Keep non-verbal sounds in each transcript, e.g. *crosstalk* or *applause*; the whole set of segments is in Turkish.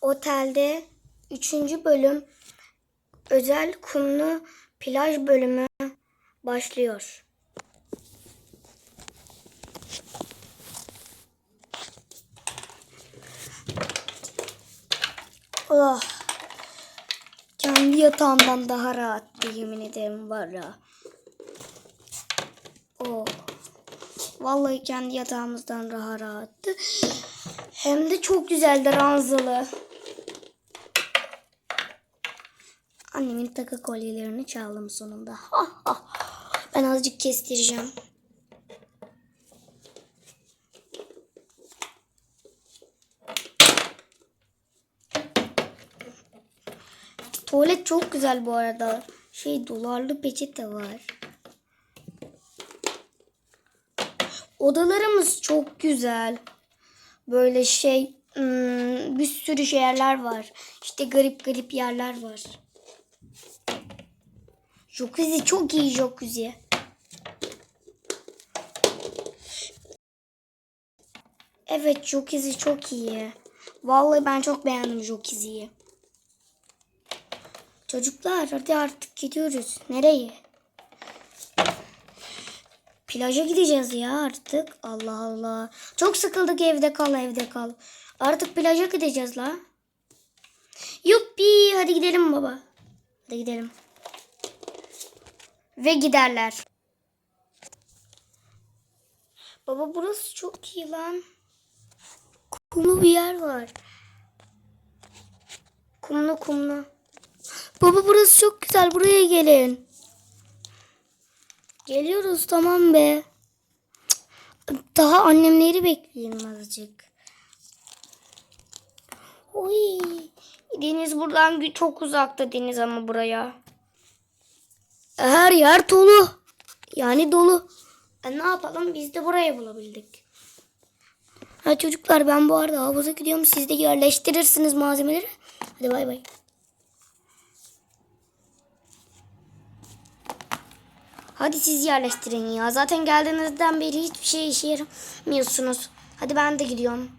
Otelde 3. bölüm özel kumlu plaj bölümü başlıyor. Oh. Kendi yatağımdan daha rahattı yemin ederim var ya. Oh. Vallahi kendi yatağımızdan daha rahattı. Hem de çok güzeldi ranzalı. Annemin takı kolyelerini çaldım sonunda. Ben azıcık kestireceğim. Tuvalet çok güzel bu arada. Şey dolarlı peçete var. Odalarımız çok güzel. Böyle şey hmm, bir sürü yerler var. İşte garip garip yerler var. Jacuzzi çok iyi jacuzzi. Evet jacuzzi çok iyi. Vallahi ben çok beğendim jacuzziyi. Çocuklar hadi artık gidiyoruz. Nereye? Plaja gideceğiz ya artık. Allah Allah. Çok sıkıldık evde kal evde kal. Artık plaja gideceğiz la. Yuppi hadi gidelim baba. Hadi gidelim. Ve giderler. Baba burası çok iyi lan. Kumlu bir yer var. Kumlu kumlu. Baba burası çok güzel. Buraya gelin. Geliyoruz tamam be. Daha annemleri bekleyelim azıcık. Oy. Deniz buradan çok uzakta deniz ama buraya. Her yer dolu. Yani dolu. E ne yapalım biz de burayı bulabildik. Ha çocuklar ben bu arada havuza gidiyorum. Siz de yerleştirirsiniz malzemeleri. Hadi bay bay. Hadi siz yerleştirin ya. Zaten geldiğinizden beri hiçbir şey işe yaramıyorsunuz. Hadi ben de gidiyorum.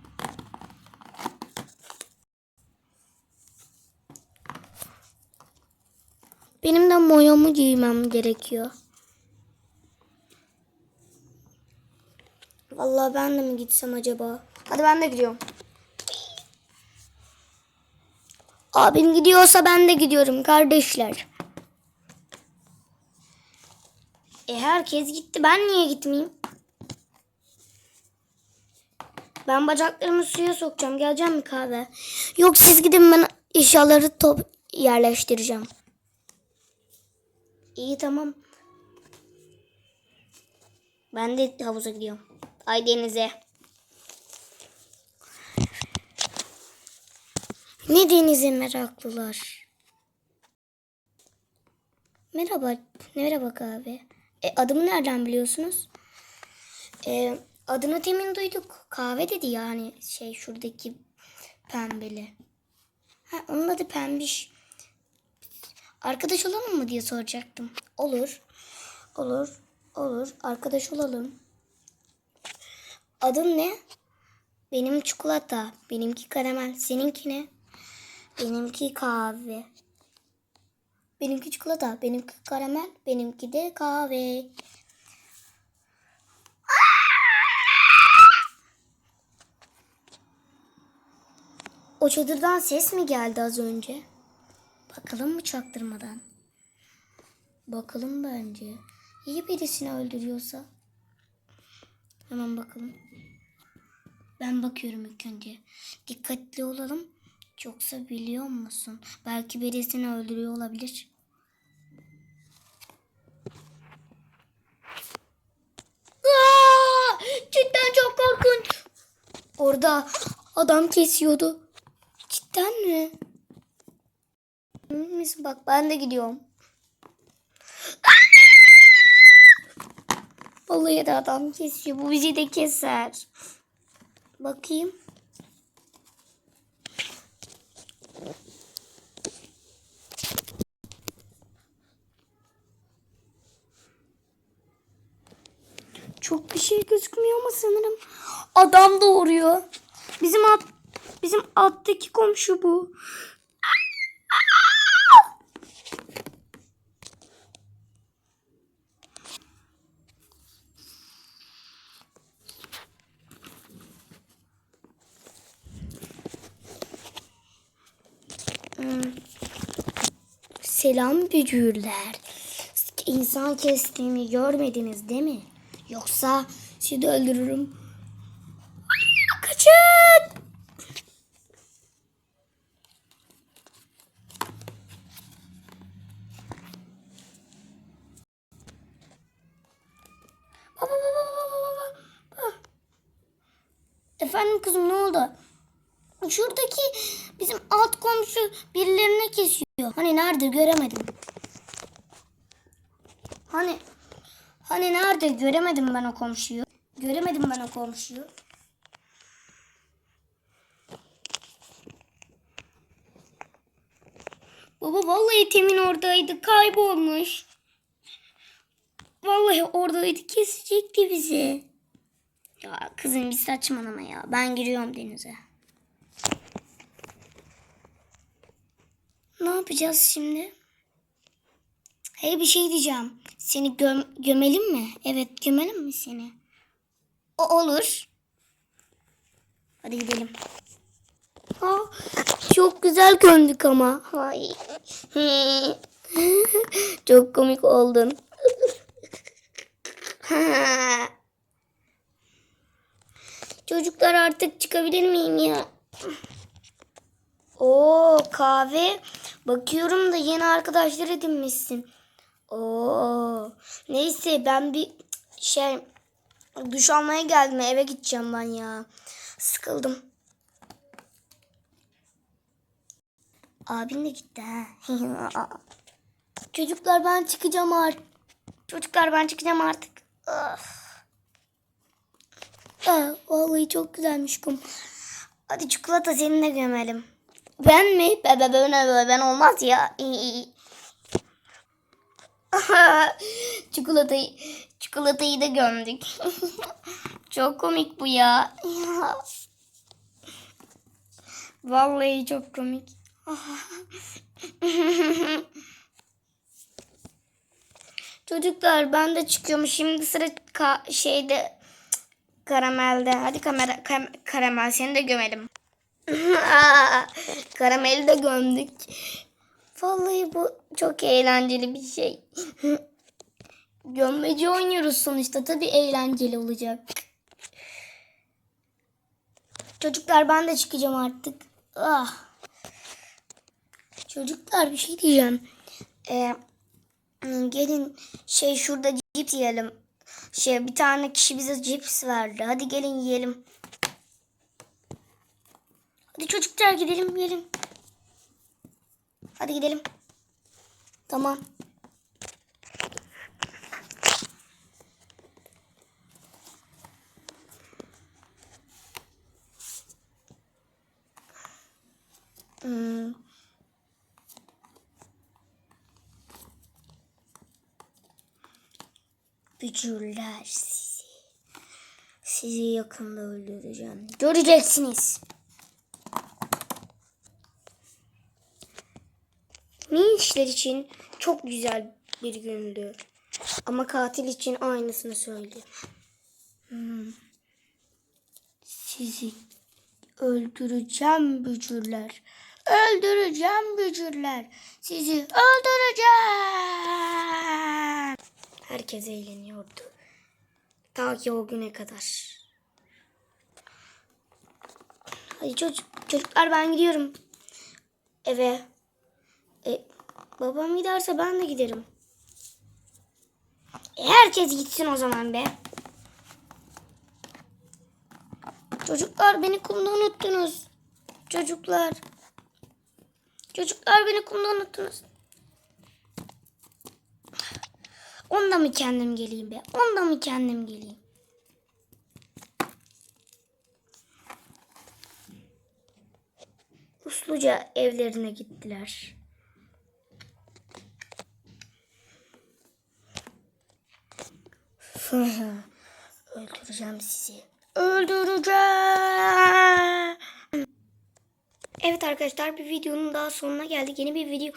Benim de moyomu giymem gerekiyor. Vallahi ben de mi gitsem acaba? Hadi ben de gidiyorum. Abim gidiyorsa ben de gidiyorum kardeşler. E herkes gitti. Ben niye gitmeyeyim? Ben bacaklarımı suya sokacağım. Geleceğim mi kahve? Yok siz gidin ben eşyaları top yerleştireceğim. İyi tamam. Ben de havuza gidiyorum. Ay denize. Ne denize meraklılar. Merhaba. Merhaba kahve. E, adımı nereden biliyorsunuz? E, adını temin duyduk. Kahve dedi yani şey şuradaki pembeli. Ha, onun adı pembiş. Arkadaş olalım mı diye soracaktım. Olur. Olur. Olur. Arkadaş olalım. Adın ne? Benim çikolata. Benimki karamel. Seninki ne? Benimki kahve. Benimki çikolata, benimki karamel, benimki de kahve. O çadırdan ses mi geldi az önce? Bakalım mı çaktırmadan? Bakalım bence. İyi birisini öldürüyorsa. Hemen bakalım. Ben bakıyorum ilk önce. Dikkatli olalım. Yoksa biliyor musun? Belki birisini öldürüyor olabilir. Aa! Cidden çok korkunç. Orada adam kesiyordu. Cidden mi? Misin? Bak ben de gidiyorum. Vallahi de adam kesiyor. Bu bizi de keser. Bakayım. Çok bir şey gözükmüyor ama sanırım adam doğuruyor. Bizim at Bizim alttaki komşu bu. Selam bücürler. İnsan kestiğimi görmediniz değil mi? Yoksa sizi öldürürüm. Kaçın! Efendim kızım ne oldu? Şuradaki bizim alt komşu birilerine kesiyor. Hani nerede göremedim. Hani hani nerede göremedim ben o komşuyu. Göremedim ben o komşuyu. Baba vallahi Temin oradaydı kaybolmuş. Vallahi oradaydı kesecekti bizi. Ya kızım bir saçmalama ya. Ben giriyorum denize. Ne yapacağız şimdi? Hey bir şey diyeceğim. Seni göm gömelim mi? Evet gömelim mi seni? O olur. Hadi gidelim. Aa, çok güzel gömdük ama. Ay. *laughs* çok komik oldun. *laughs* Çocuklar artık çıkabilir miyim ya? Oo kahve. Bakıyorum da yeni arkadaşlar edinmişsin. Oo. Neyse ben bir şey duş almaya geldim. Eve gideceğim ben ya. Sıkıldım. Abin de gitti ha. *laughs* Çocuklar ben çıkacağım artık. Çocuklar ben çıkacağım artık. Aa, vallahi çok güzelmiş kum. Hadi çikolata seninle gömelim. Ben mi? Ben, ben, ben, ben, olmaz ya. *laughs* çikolatayı, çikolatayı da gömdük. *laughs* çok komik bu ya. *laughs* Vallahi çok komik. Çocuklar ben de çıkıyorum. Şimdi sıra ka- şeyde karamelde. Hadi kamera kam- karamel seni de gömelim. Karameli de gömdük. Vallahi bu çok eğlenceli bir şey. *laughs* Gömmeci oynuyoruz sonuçta. Tabii eğlenceli olacak. Çocuklar ben de çıkacağım artık. Ah. Çocuklar bir şey diyeceğim. Ee, gelin şey şurada cips yiyelim. Şey bir tane kişi bize cips verdi. Hadi gelin yiyelim. Hadi çocuklar gidelim gidelim. Hadi gidelim. Tamam. Hmm. Bücürler sizi. Sizi yakında öldüreceğim. Göreceksiniz. Minişler için çok güzel bir gündü. Ama katil için aynısını söyledi. Hmm. Sizi öldüreceğim bücürler. Öldüreceğim bücürler. Sizi öldüreceğim. Herkes eğleniyordu. Ta ki o güne kadar. Hadi çocuk, çocuklar ben gidiyorum. Eve. E, babam giderse ben de giderim. E, herkes gitsin o zaman be. Çocuklar beni kumda unuttunuz. Çocuklar. Çocuklar beni kumda unuttunuz. Onda mı kendim geleyim be? Onda mı kendim geleyim? Usluca evlerine gittiler. *laughs* Öldüreceğim sizi. Öldüreceğim. Evet arkadaşlar bir videonun daha sonuna geldik. Yeni bir video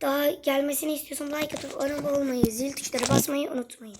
daha gelmesini istiyorsam like atıp abone olmayı, zil tuşları basmayı unutmayın.